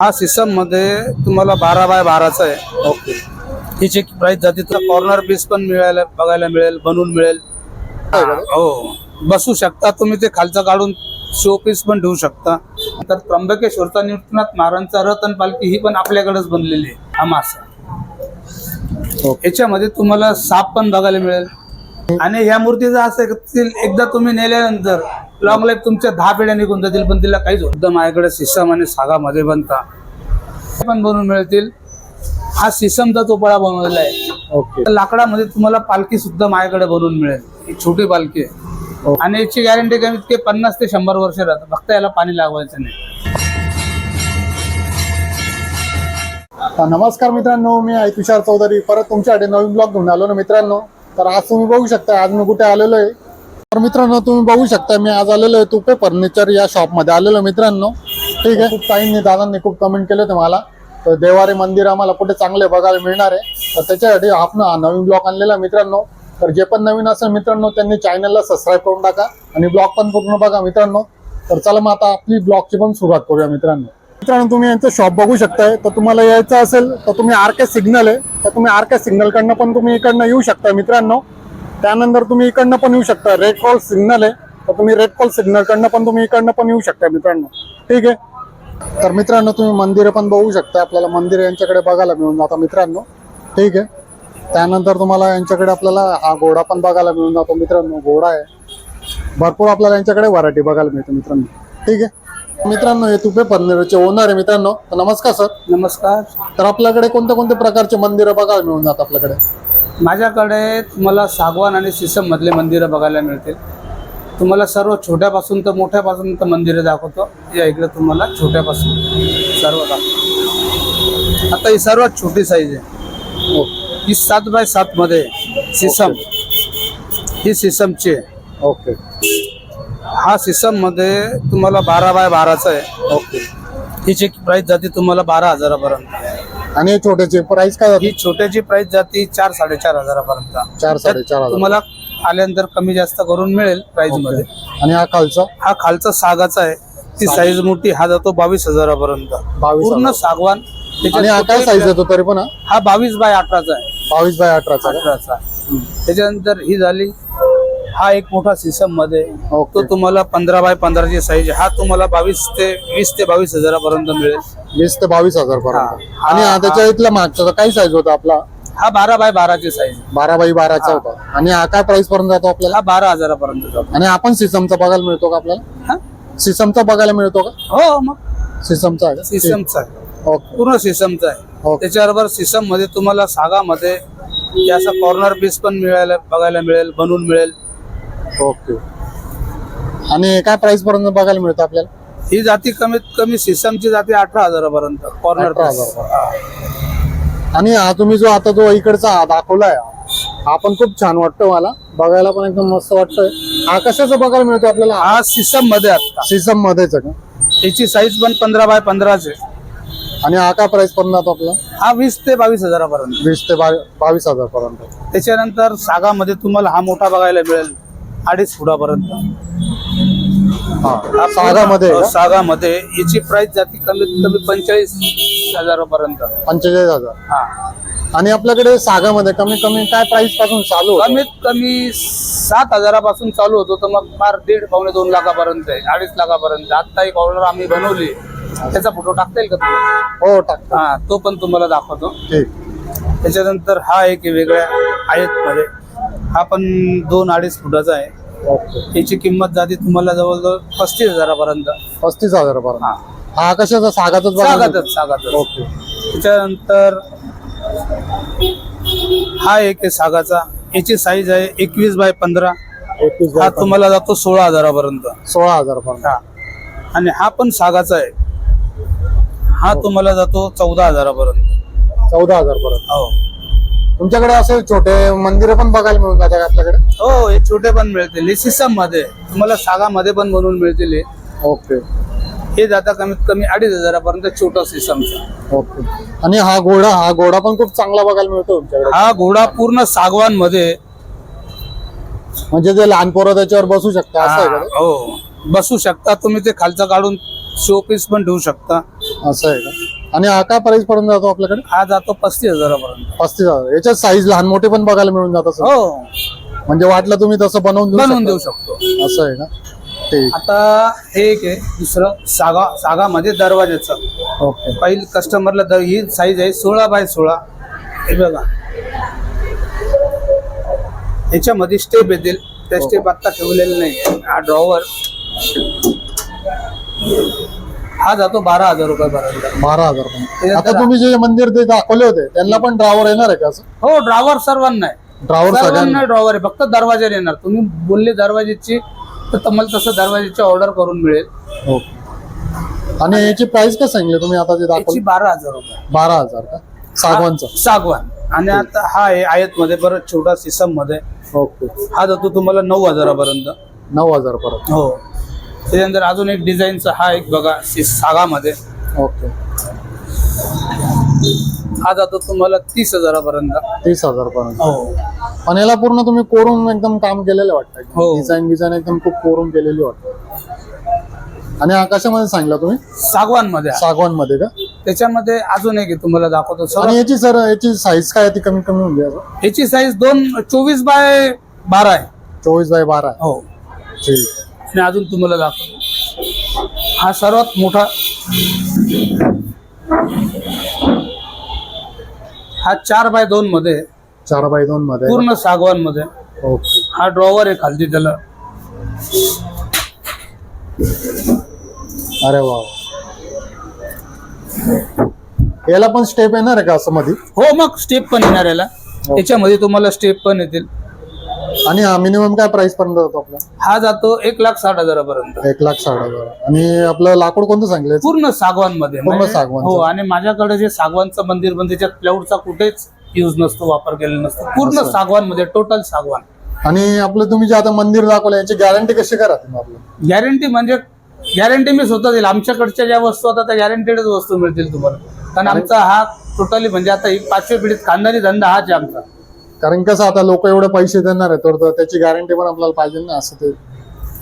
हा सिस्टममध्ये तुम्हाला बारा बाय बाराचा आहे. ओके. हिची प्राइस जाते. तर कॉर्नर पीस पण मिळायला बघायला मिळेल बनवून मिळेल. हो. बसू शकता. तुम्ही ते खालचं काढून शो पीस पण ठेवू शकता. तर त्र्यंबकेश्वरचा निवृत्तीनाथ महाराजांचा रथ आणि पालखी ही पण आपल्याकडेच बनलेली आहे. हा मासा. याच्यामध्ये तुम्हाला साप पण बघायला मिळेल. आणि ह्या मूर्तीचं असं एकदा तुम्ही नेल्यानंतर लॉंग लाईफ तुमच्या दहा पिढ्या निघून जातील पण तिला काहीच होत. माझ्याकडे सिसम आणि सागामध्ये बनता हे पण बनवून मिळतील. हा सिसमचा चोपडा बनवलेला आहे. ओके. लाकडामध्ये तुम्हाला पालखी सुद्धा माझ्याकडे बनवून मिळेल. ही छोटी पालखी आहे. आणि याची गॅरंटी कमीत कमी पन्नास ते शंभर वर्ष राहतं फक्त याला पाणी लागवायचं नाही. नमस्कार मित्रांनो मी आहे तुषार चौधरी. परत तुमच्याकडे नवीन ब्लॉग घेऊन आलो ना मित्रांनो. तर आज तुम्ही बघू शकता आज मी कुठे आलेलो आहे. तर मित्रांनो तुम्ही बघू शकता मी आज आलेलो आहे तुपे फर्निचर या शॉपमध्ये आलेलो मित्रांनो. ठीक आहे. खूप ताईंनी दादांनी खूप कमेंट केले होते मला. तर देवारे मंदिर आम्हाला कुठे चांगले बघायला मिळणार आहे. तर त्याच्यासाठी आपण हा नवीन ब्लॉग आणलेला मित्रांनो. तर जे पण नवीन असेल मित्रांनो त्यांनी चॅनलला सबस्क्राईब करून टाका. आणि ब्लॉग पण पूर्ण बघा मित्रांनो. तर चला मग आता आपली ब्लॉगची पण सुरुवात करूया मित्रांनो. मित्रांनो तुम्ही यांचं शॉप बघू शकताय. तर तुम्हाला यायचं असेल तर तुम्ही आर के सिग्नल आहे. तर तुम्ही आर के सिग्नलकडनं पण तुम्ही इकडनं येऊ शकता मित्रांनो. त्यानंतर तुम्ही इकडनं पण येऊ शकता रेड कॉल सिग्नल आहे. तर तुम्ही रेड कॉल सिग्नलकडनं पण तुम्ही इकडनं पण येऊ शकता मित्रांनो. ठीक आहे? तर मित्रांनो तुम्ही मंदिरं पण बघू शकता आपल्याला मंदिर यांच्याकडे बघायला मिळून जातं मित्रांनो. ठीक आहे? त्यानंतर तुम्हाला यांच्याकडे आपल्याला हा घोडा पण बघायला मिळून जातो मित्रांनो. घोडा आहे. भरपूर आपल्याला यांच्याकडे व्हरायटी बघायला मिळते मित्रांनो. ठीक आहे? मित्रांनो हे तुपे फर्निचरचे ओनर आहे मित्रांनो. तर नमस्कार सर नमस्कार. तर आपल्याकडे कोणत्या कोणत्या प्रकारचे मंदिरं बघायला मिळून जातात आपल्याकडे? माझ्याकडे तुम्हाला सागवान आणि सिसम मधले मंदिरं बघायला मिळतील. तुम्हाला सर्व छोट्यापासून तर मोठ्यापासून तर मंदिरं दाखवतो. या इकडे तुम्हाला छोट्यापासून सर्व दाखवतो. आता ही सर्वात छोटी साईज आहे. ही. सात बाय सात मध्ये आहे. सिसम. ही सिसमची आहे. ओके. हा सिसममध्ये तुम्हाला बारा बाय बाराचा आहे. ओके. हिची प्राइस जाते तुम्हाला बारा हजारापर्यंत. आणि छोट्याचे प्राइस काय ही छोट्याची प्राइस जाते चार साडेचार हजारापर्यंत. चार साडेचार हजार. तुम्हाला आल्यानंतर कमी जास्त करून मिळेल प्राइसमध्ये. आणि हा खालचा? हा खालचा सागाचा आहे. ती साईज मोठी हा जातो बावीस हजारापर्यंत. बावीस पूर्ण हजार. सागवान. त्याच्यात आणि हा काय कुठे- साईज येतो तरी पण हा? हा बावीस बाय अठराचा आहे. बावीस बाय अठराचा का? अठराचा. त्याच्यानंतर ही झाली हा एक मोठा सिस्टममध्ये तो ओके तुम्हाला पंधरा बाय पंधराची साईज हा तुम्हाला बावीस ते वीस ते बावीस हजारापर्यंत मिळेल. वीस ते बावीस हजार पर्यंत हा. आणि हा हा, त्याच्या इथला मागचा काय साईज होता आपला? हा बारा बाय बाराची साईज बारा बाय बाराचा होता. आणि हा काय प्राइस पर्यंत जातो आपल्याला? हा बारा हजारापर्यंत जातो. आणि आपण सिसमचा बघायला मिळतो का आपल्याला? हा? सिसमचा बघायला मिळतो का? हो मग. सिसमचा आहे का? सिस्टमचा आहे. ओके पूर्ण सिस्टमचा आहे. ओके त्याच्याबरोबर सिस्टममध्ये तुम्हाला सागामध्ये असं कॉर्नर पीस पण मिळायला बघायला मिळेल बनवून मिळेल. ओके. आणि काय प्राइस पर्यंत बघायला मिळतं आपल्याला? ही जाती कमीत कमी सिस्टमची जाते अठरा हजारापर्यंत कॉर्नर 18,000 आणि हा तुम्ही जो आता जो इकडचा हा दाखवलाय हा पण खूप छान वाटतो मला. बघायला पण एकदम मस्त वाटतोय. हा कशाचा बघायला मिळतो आपल्याला? हा सिस्टममध्ये आता. सिसम मध्येच आहे का? याची साईज पण पंधरा बाय पंधराचे आणि हा काय प्राइस पर्यंत जातो आपला? हा वीस ते बावीस हजारापर्यंत. वीस ते बावी- बावीस हजार पर्यंत त्याच्यानंतर सागामध्ये तुम्हाला हा मोठा बघायला मिळेल. अडीच फुटापर्यंत. हा. हा सागामध्ये आहे पूर्ण- का? सागामध्ये. याची प्राइस जाते कमीत कमी पंचेचाळीस हजारापर्यंत. पंचेचाळीस हजार. हा. आणि आपल्याकडे सागामध्ये कमी कमी काय प्राइसपासून चालू होतं? कमीत कमी सात हजारापासून चालू होतो तर मग फार दीड पावणे दोन लाखापर्यंत आहे अडीच लाखापर्यंत. आता एक ऑर्डर आम्ही बनवली. त्याचा फोटो टाकता येईल का तुम्हाला हो टाकतो. हा तो पण तुम्हाला दाखवतो. ठीक. त्याच्यानंतर हा एक वेगळ्या आयत मध्ये हा पण दोन अडीच फुटाचा आहे. ओके. याची किंमत जाते तुम्हाला जवळजवळ पस्तीस हजारापर्यंत. पस्तीस हजार पर्यंत हा. हा कशाचा? सागातच? सागातच सागातच. ओके. त्याच्यानंतर हा एक आहे सागाचा. याची साईज आहे एकवीस बाय पंधरा. एकवीस हा तुम्हाला जातो सोळा हजारापर्यंत. सोळा हजार पर्यंत हा. आणि हा पण सागाचा आहे. हा तुम्हाला जातो चौदा हजारापर्यंत. चौदा हजार पर्यंत हो. तुमच्याकडे असे छोटे मंदिर पण बघायला मिळून जातात का आपल्याकडे? हो हे छोटे पण मिळतील. सिस्टममध्ये तुम्हाला सागामध्ये पण बनवून मिळतील हे. ओके. हे जाता कमीत कमी अडीच हजारापर्यंत छोटा सिस्टमचा ओके. आणि हा घोडा हा घोडा पण खूप चांगला बघायला मिळतो तुमच्याकडे. हा घोडा पूर्ण सागवानमध्ये म्हणजे जे लहान पोरं त्याच्यावर बसू शकता असं आहे का? ते? हो. बसू शकता तुम्ही ते खालचं काढून शो पीस पण ठेवू शकता. असं आहे का? आणि हा काय प्राइस पर्यंत जातो आपल्याकडे? हा जातो पस्तीस हजारापर्यंत. पस्तीस हजार. याच्यात साईज लहान मोठे पण बघायला मिळून जात असं हो. म्हणजे वाटलं तुम्ही तसं बनवून देऊ बनवून? देऊ शकतो. असं आहे का ठीक. आता हे एक आहे दुसरं सागा सागामध्ये दरवाजाचं ओके. पहिली कस्टमरला दर ही साईज आहे सोळा बाय सोळा. हे बघा. याच्यामध्ये स्टेप येतील. त्या स्टेप आता ठेवलेले नाही हा ड्रॉवर हा जातो बारा हजार रुपयापर्यंत. बारा हजार पण आता तुम्ही जे मंदिर ते दाखवले होते त्यांना पण ड्रायव्हर येणार आहे का असं? हो ड्रॉवर सर्वांना आहे. ड्रायव्हर सर्वांना सगळ्यांना ड्रॉवर आहे फक्त दरवाजा येणार. तुम्ही बोलले दरवाजेची तर तुम्हाला तसं दरवाजेची ऑर्डर करून मिळेल. आणि याची प्राइस काय सांगली तुम्ही आता जे याची दाखवली बारा हजार रुपये. बारा हजार का? सागवानचं. सागवान. आणि आता हा आहे आयत मध्ये परत छोटा सिसममध्ये ओके. हा जातो तुम्हाला नऊ हजारापर्यंत. नऊ हजार परत हो. त्याच्यानंतर अजून एक डिझाईनचा हा एक बघा सागामध्ये. ओके. हा जातो तुम्हाला तीस हजारापर्यंत. तीस हजार पर्यंत हो. पण याला पूर्ण तुम्ही कोरून एकदम काम केलेलं वाटतं. हो. डिझाईन बिझाईन एकदम खूप कोरून केलेली वाटतं. आणि हा कशामध्ये सांगितलं तुम्ही? सागवानमध्ये सागवानमध्ये का? त्याच्यामध्ये अजून एक आहे, तुम्हाला दाखवतो. सर आणि याची सर याची साईज काय आहे ती कमी कमी म्हणजे असं याची साईज दोन चोवीस बाय बारा आहे. चोवीस बाय बारा आहे. हो. ठीक आणि अजून तुम्हाला दाखवतो. हा सर्वात मोठा हा चार बाय दोन मध्ये. चार बाय दोन मध्ये. पूर्ण सागवानमध्ये. हा ड्रॉवर आहे खालती त्याला. अरे वा याला पण स्टेप येणार आहे का असं मध्ये हो मग स्टेप पण येणार याला. त्याच्यामध्ये तुम्हाला स्टेप पण येतील. आणि हा मिनिमम काय प्राइस पर्यंत जातो आपला? हा जातो एक लाख साठ हजारापर्यंत. एक लाख साठ हजार. आणि आपलं लाकूड कोणतं सांगलं पूर्ण सागवानमध्ये पूर्ण सागवानचं. हो आणि माझ्याकडे जे सागवानचं मंदिर पण त्याच्यात प्लाऊडचा कुठेच युज नसतो वापर केलेला नसतो. पूर्ण असं. सागवानमध्ये टोटल सागवान. आणि आपलं तुम्ही जे आता मंदिर दाखवलं याची गॅरंटी कशी करा तुम्ही आपलं? गॅरंटी म्हणजे गॅरंटी मी स्वतः देईल. आमच्याकडच्या ज्या वस्तू आता त्या गॅरंटेडच वस्तू मिळतील तुम्हाला. कारण आमचा हा टोटली म्हणजे आता ही पाचव्या पिढीत खानदानी धंदा हाच आहे आमचा. कारण कसं आता लोक एवढे पैसे देणार आहे तर तर त्याची गॅरंटी पण आपल्याला पाहिजे ना असं ते.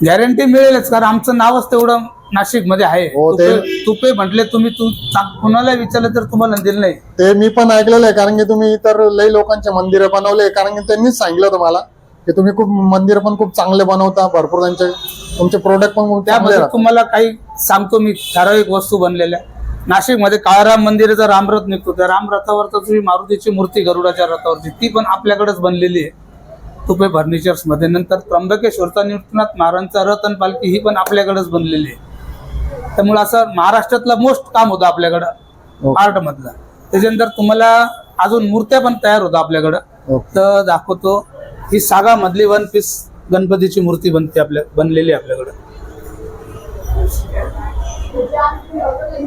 गॅरंटी मिळेलच कारण आमचं नावच तेवढं नाशिकमध्ये आहे. हो, ते- तुपे तुपे म्हटले तुम्ही तू चा- कुणाला विचारलं तर तुम्हाला दिलं नाही. ते मी पण ऐकलेलं आहे कारण की तुम्ही इतर लई लोकांचे मंदिरं बनवले कारण की त्यांनीच सांगितलं होतं मला की तुम्ही खूप मंदिर पण खूप चांगले बनवता भरपूर त्यांचे तुमचे प्रोडक्ट पण खूप चांगले त्यामध्ये राहतात. तुम्हाला काही सांगतो मी ठराविक वस्तू बनलेल्या. नाशिकमध्ये काळाराम मंदिराचा रामरथ निघतो. त्या रामरथावर तर तुम्ही मारुतीची मूर्ती गरुडाच्या रथावरची ती पण आपल्याकडेच बनलेली आहे. तुपे फर्निचर्समध्ये नंतर त्र्यंबकेश्वरचा निवृत्तीनाथ महाराजांचा रथ आणि पालखी ही पण आपल्याकडेच बनलेली आहे. त्यामुळे असं महाराष्ट्रातलं मोस्ट काम होतं आपल्याकडं ओके. आर्ट मधलं त्याच्यानंतर तुम्हाला अजून मूर्त्या पण तयार होतं आपल्याकडं. ओके. तर दाखवतो. ही सागा मधली वन पीस गणपतीची मूर्ती बनते आपल्या बनलेली आहे आपल्याकडं.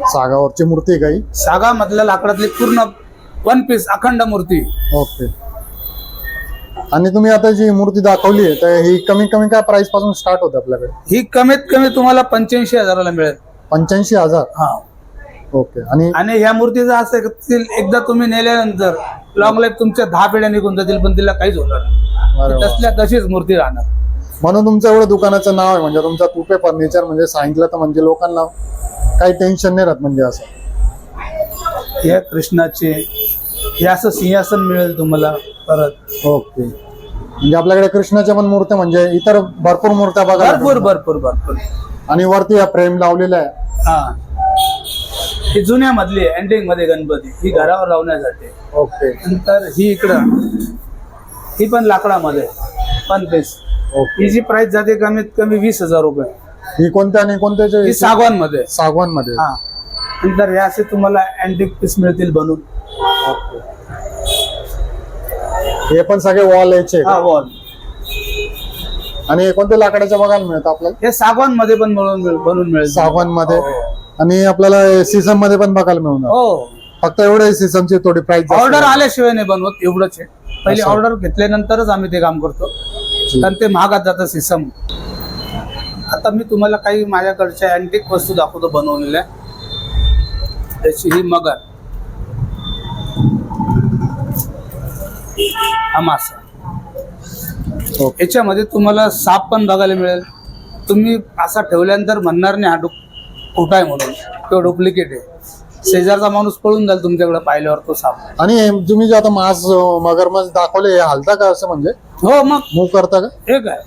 सागावरची मूर्ती आहे काही? सागा मधल्या लाकडातली पूर्ण वन पीस अखंड मूर्ती. ओके. आणि तुम्ही आता जी मूर्ती दाखवली आहे तर ही कमी कमी काय प्राइसपासून स्टार्ट होते आपल्याकडे? ही कमीत कमी तुम्हाला पंच्याऐंशी हजाराला मिळेल. पंच्याऐंशी हजार? हा. ओके. आणि आणि ह्या मूर्तीचं असं एकदा तुम्ही नेल्यानंतर लॉंग लाईफ तुमच्या दहा पिढ्या निघून जातील पण तिला काहीच होणार नाही. अरे ती वा. तसल्या तशीच मूर्ती राहणार. म्हणून तुमचं एवढं दुकानाचं नाव आहे म्हणजे तुमचं तुपे फर्निचर म्हणजे सांगितलं तर म्हणजे लोकांना काही टेन्शन नाही राहत म्हणजे असं. ह्या कृष्णाचे हे असं सिंहासन मिळेल तुम्हाला परत. ओके. म्हणजे आपल्याकडे कृष्णाच्या पण मूर्त्या म्हणजे इतर भरपूर मूर्त्या बघा भरपूर भरपूर भरपूर. आणि वरती या फ्रेम लावलेला आहे. हा. ही जुन्या मधली अँटिंगमध्ये गणपती. ही घरावर लावण्यासाठी. ओके. नंतर ही इकडं. ही पण लाकडामध्ये. पण ओके ही जी प्राइस जाते कमीत कमी वीस हजार रुपये. ही कोणत्या आणि ही कोणत्याचे? सागवानमध्ये सागवानमध्ये हा नंतर हे असे तुम्हाला अँटिक पीस मिळतील बनून. हे पण सगळे वॉल याचे. हा वॉल आणि हे कोणत्या लाकडाच्या बघायला मिळतं आपल्याला? हे सागवानमध्ये पण बनवून मिळ- बनवून मिळेल. सागवानमध्ये. आणि आपल्याला सीझनमध्ये पण बघायला मिळणार. हो. फक्त एवढे सीझनची थोडी प्राइस ऑर्डर आल्याशिवाय नाही बनवत एवढंच आहे. पहिली असं. ऑर्डर घेतल्यानंतरच आम्ही ते काम करतो. कारण ते महागात जातं सिस्टम आता मी तुम्हाला काही माझ्याकडच्या अँटिक वस्तू दाखवतो बनवलेल्या. त्याची ही मगर. हा मासा. याच्यामध्ये तुम्हाला साप पण बघायला मिळेल. तुम्ही असा ठेवल्यानंतर म्हणणार नाही हा डुप खोटा आहे म्हणून. किंवा डुप्लिकेट आहे. शेजारचा माणूस पळून जाईल तुमच्याकडे पाहिल्यावर तो साप. आणि तुम्ही जे आता मास मगरमच्छ दाखवले हे हालता का असं म्हणजे? हो मग. मूव करता का? हे काय?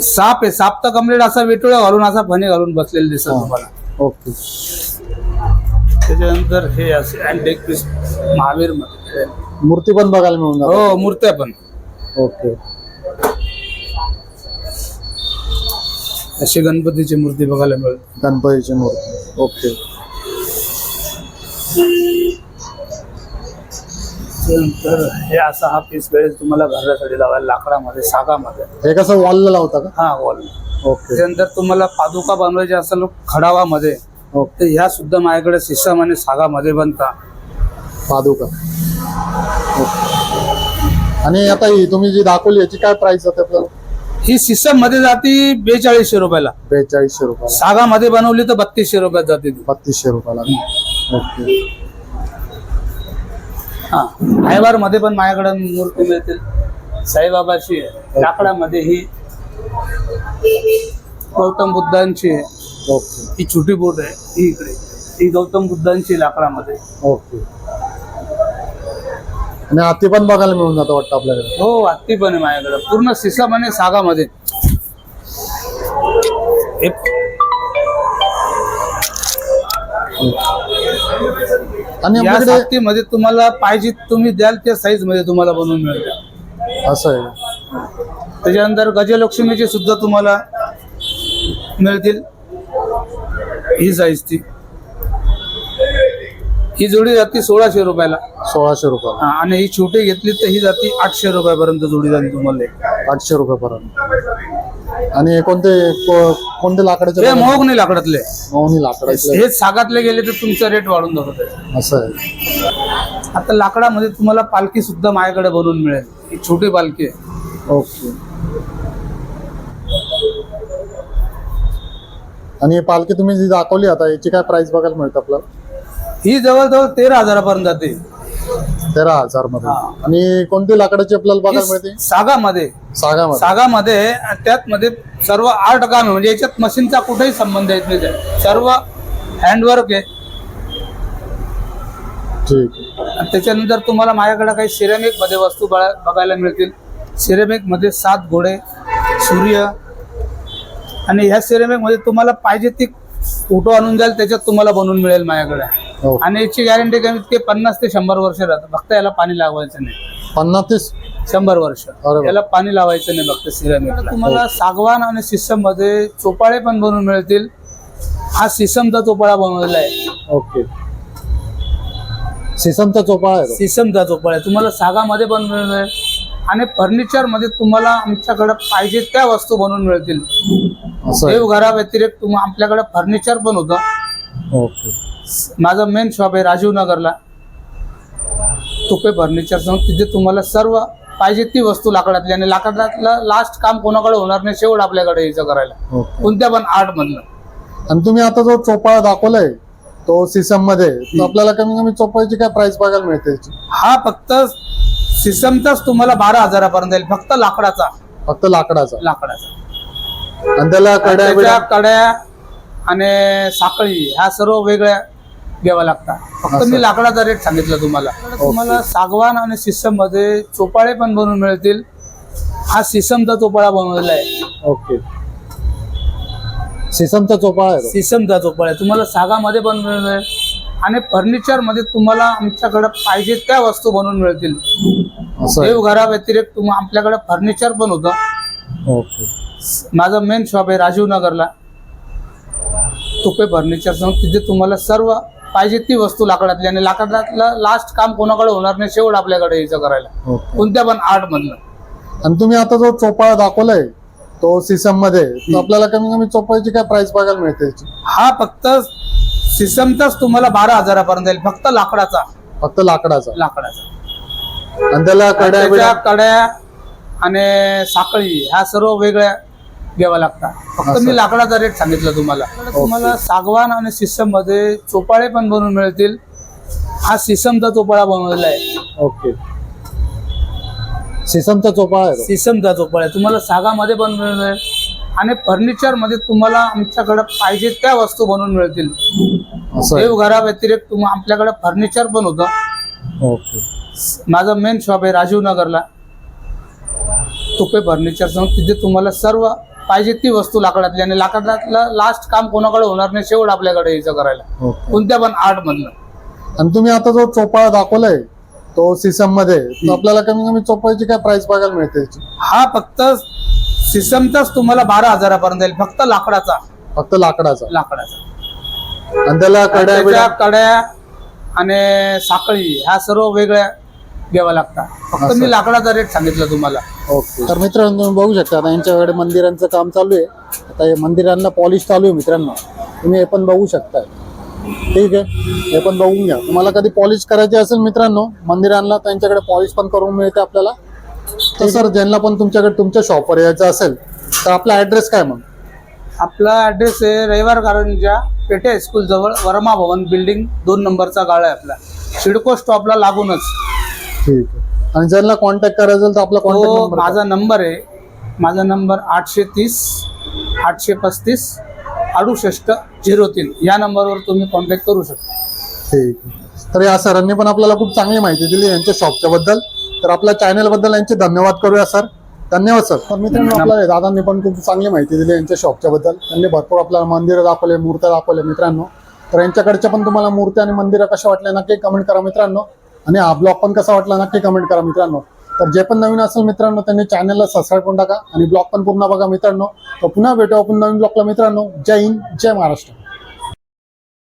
साप आहे. साप तर कंप्लीट असा वेटोळ्या घालून असा फणी घालून बसलेला दिसत. तुम्हाला. ओके. त्याच्यानंतर हे असे अँटेक पीस महावीरमध्ये. मूर्ती पण बघायला मिळून हो मूर्त्या पण. ओके. अशी गणपतीची मूर्ती बघायला मिळते गणपतीची मूर्ती. ओके. त्यानंतर हे असा हा पीस वेळेस तुम्हाला घरासाठी लावायला लाकडामध्ये सागामध्ये. हे कसं वॉलला लावता का? हा वॉल ओके त्याच्यानंतर तुम्हाला पादुका बनवायची असेल खडावामध्ये ओके तर ह्या सुद्धा माझ्याकडे सिस्टम आणि सागामध्ये बनतात पादुका. आणि आता ही तुम्ही जी दाखवली याची काय प्राइस जाते आपल्याला ही सिस्टममध्ये जाती बेचाळीसशे रुपयाला. बेचाळीसशे रुपयाला. सागामध्ये बनवली तर बत्तीसशे रुपयात जाते ती. बत्तीसशे रुपयाला. ओके हा. मध्ये पण माझ्याकडे मूर्ती मिळतील. साईबाबाची आहे. लाकडामध्ये ही गौतम बुद्धांची आहे. ओके. ही छोटी बोट आहे. ही इकडे. ही गौतम बुद्धांची लाकडामध्ये. ओके. आणि हाती पण बघायला मिळून जातं वाटतं आपल्याकडे. हो हत्ती पण आहे माझ्याकडे. पूर्ण सिसम आणि सागामध्ये. हे आणि या आपल्याकडे हत्तीमध्ये तुम्हाला पाहिजे तुम्ही द्याल त्या साईजमध्ये तुम्हाला बनवून मिळते असं आहे. त्याच्यानंतर गजलक्ष्मीची सुद्धा तुम्हाला मिळतील. ही साईज ती ही जोडी जाते सोळाशे रुपयाला. सोळाशे रुपयाला. हा, आणि ही छोटी घेतली तर ही जाते आठशे रुपयापर्यंत जोडी जाते तुम्हाला आठशे रुपयापर्यंत. आणि कोणते को- कोणते लाकडाचे हे मोहक नाही लाकडातले. मौनी लाकडाचे हे सागातले गेले तर तुमचा रेट वाढून जातो. असं आहे. आता लाकडामध्ये तुम्हाला पालखी सुद्धा माझ्याकडे बनवून मिळेल. ही छोटी पालखी आहे. ओके. आणि ही पालखी तुम्ही जी दाखवली आता याची काय प्राइस बघायला मिळतं आपल्याला? ही जवळजवळ तेरा हजारापर्यंत जाते. तेरा हजारमध्ये. आणि कोणती लाकडाची आपल्याला बघायला मिळते? सागामध्ये. सागामध्ये. सागामध्ये आणि त्यात मध्ये सर्व आर्ट काम आहे म्हणजे याच्यात मशीनचा कुठेही संबंध येत नाही. सर्व हँडवर्क आहे. ठीक. आणि त्याच्यानंतर तुम्हाला माझ्याकडे काही सिरेमिकमध्ये वस्तू बघा- बघायला मिळतील. सिरेमिकमध्ये सात घोडे सूर्य. आणि ह्या सिरेमिकमध्ये तुम्हाला पाहिजे ती फोटो आणून द्याल त्याच्यात तुम्हाला बनवून मिळेल माझ्याकडे. हो. आणि याची गॅरंटी कमीत कमी पन्नास ते शंभर वर्ष राहतं फक्त याला पाणी लावायचं नाही. पन्नास तीस शंभर वर्ष. वा. याला पाणी लावायचं नाही फक्त सिरेमिक तुम्हाला सागवान आणि सिस्टममध्ये चोपाळे पण बनवून मिळतील. हा सिसमचा चोपाळा बनवलेला आहे. ओके. सिसमचा चोपाळा आहे तो. सिस्टमचा चोपाळा आहे. तुम्हाला सागामध्ये पण मिळेल. आणि फर्निचरमध्ये तुम्हाला आमच्याकडे पाहिजे त्या वस्तू बनवून मिळतील. असं आहे. देवघरा व्यतिरिक्त आपल्याकडे फर्निचर पण होतं. ओके. माझं मेन शॉप आहे राजीव नगरला. तुपे फर्निचर तिथे तुम्हाला सर्व पाहिजे ती वस्तू लाकडातली आणि लाकडातलं लास्ट काम कोणाकडे होणार नाही शेवट आपल्याकडे यायचं करायला. ओके. कोणत्या पण आर्ट मधलं. आणि तुम्ही आता जो चोपाळा दाखवलाय तो सिसममध्ये तो आपल्याला कमी कमी चोपाळ्याची काय प्राइस बघायला मिळते? हा फक्त सिस्टमचाच तुम्हाला बारा हजारापर्यंत येईल फक्त लाकडाचा. फक्त लाकडाचा. लाकडाचा. आणि त्याला कड्या त्याच्या बिड्या? कड्या आणि साखळी ह्या सर्व वेगळ्या घ्याव्या लागतात. फक्त. मी लाकडाचा रेट सांगितला तुम्हाला. तुम्हाला सागवान आणि सिस्टममध्ये चोपाळे पण बनवून मिळतील. हा सिस्टमचा चोपाळा बनवलेला आहे. ओके. सिसमचा चोपाळा आहे तो. सिस्टमचा चोपाळा आहे. तुम्हाला सागामध्ये पण मिळेल आणि फर्निचरमध्ये तुम्हाला आमच्याकडे पाहिजे त्या वस्तू बनवून मिळतील. असं आहे. देवघरा व्यतिरिक्त आपल्याकडे फर्निचर पण होतं. ओके. माझं मेन शॉप आहे राजीव नगरला. तुपे फर्निचर तिथे तुम्हाला सर्व पाहिजे ती वस्तू लाकडातली आणि लाकडातलं लास्ट काम कोणाकडे होणार नाही शेवट आपल्याकडे यायचं करायला. कोणत्या पण आर्ट मधलं. आणि तुम्ही आता जो चोपाळा दाखवलाय तो सिसममध्ये तो आपल्याला कमी कमी चोपाळ्याची काय प्राइस बघायला मिळते? हा फक्त सिस्टमचाच तुम्हाला बारा हजारापर्यंत येईल फक्त लाकडाचा. फक्त लाकडाचा. लाकडाचा. आणि त्याला कड्या कड्या आणि साखळी ह्या सर्व वेगळ्या घ्याव्या लागतात फक्त. मी लाकडाचा रेट सांगितला तुम्हाला. तुम्हाला सागवान आणि सिस्टममध्ये चोपाळे पण बनवून मिळतील. हा सिस्टमचा चोपाळा बनवलेला आहे. ओके सिसमचा चोपाळा आहे तो. सिस्टमचा चोपाळा आहे. तुम्हाला सागामध्ये पण मिळेल. आणि फर्निचरमध्ये तुम्हाला आमच्याकडे पाहिजे त्या वस्तू बनवून मिळतील. असं आहे. देवघरा व्यतिरिक्त आपल्याकडे फर्निचर पण होतं. ओके माझं मेन शॉप आहे राजीव नगरला. तुपे फर्निचर तिथे तुम्हाला सर्व पाहिजे ती वस्तू लाकडातली. आणि लाकडातलं लास्ट काम कोणाकडे होणार नाही शेवट आपल्याकडे यायचं करायला. ओके. कोणत्या पण आर्ट मधलं. आणि तुम्ही आता जो चोपाळा दाखवलाय तो सिसममध्ये तो आपल्याला कमी कमी चोपाळ्याची काय प्राइस बघायला मिळते? हा फक्त सिस्टमचाच तुम्हाला बारा हजारापर्यंत येईल फक्त लाकडाचा. फक्त लाकडाचा. लाकडाचा. आणि त्याला कड्या त्याच्या बिड्या? कड्या आणि साखळी ह्या सर्व वेगळ्या घ्याव्या लागतात फक्त. मी लाकडाचा रेट सांगितलं तुम्हाला. ओके. तर मित्रांनो तुम्ही बघू शकता आता यांच्याकडे मंदिरांचं काम चालू आहे. आता हे मंदिरांना पॉलिश चालू आहे मित्रांनो. तुम्ही हे पण बघू शकताय. ठीक आहे? हे पण बघून घ्या. तुम्हाला कधी पॉलिश करायची असेल मित्रांनो मंदिरांना त्यांच्याकडे पॉलिश पण करून मिळते आपल्याला. तर सर ज्यांना पण तुमच्याकडे तुमच्या शॉपवर यायचं असेल तर आपला ऍड्रेस काय मग? आपला ऍड्रेस आहे रविवार कारंजा पेटे हायस्कूल जवळ वर्मा भवन बिल्डिंग दोन नंबरचा गाळा आहे आपला. सिडको स्टॉपला लागूनच. ठीक आहे. आणि ज्यांना कॉन्टॅक्ट करायचं असेल तर आपला कॉन्टॅक्ट तो नंबर माझा नंबर आहे. माझा नंबर आठशे तीस आठशे पस्तीस अडुसष्ट झिरो तीन. या नंबरवर तुम्ही कॉन्टॅक्ट करू शकता. ठीक आहे. तर या सरांनी पण आपल्याला खूप चांगली माहिती दिली यांच्या शॉपच्या बद्दल. तर आपल्या चॅनलबद्दल यांचे धन्यवाद करूया सर. धन्यवाद सर. तर मित्रांनो आपल्याला दादांनी पण खूप चांगली माहिती दिली यांच्या शॉपच्या बद्दल. त्यांनी भरपूर आपल्याला मंदिरं दाखवले मूर्त्या दाखवल्या मित्रांनो. तर यांच्याकडच्या पण तुम्हाला मूर्त्या आणि मंदिरं कशा वाटल्या नक्की कमेंट करा मित्रांनो. आणि हा ब्लॉग पण कसा वाटला नक्की कमेंट करा मित्रांनो. तर जे पण नवीन असेल मित्रांनो त्यांनी चॅनलला सबस्क्राईब करून टाका. आणि ब्लॉग पण पूर्ण बघा मित्रांनो. तर पुन्हा भेटू आपण नवीन ब्लॉगला मित्रांनो. जय हिंद जय महाराष्ट्र.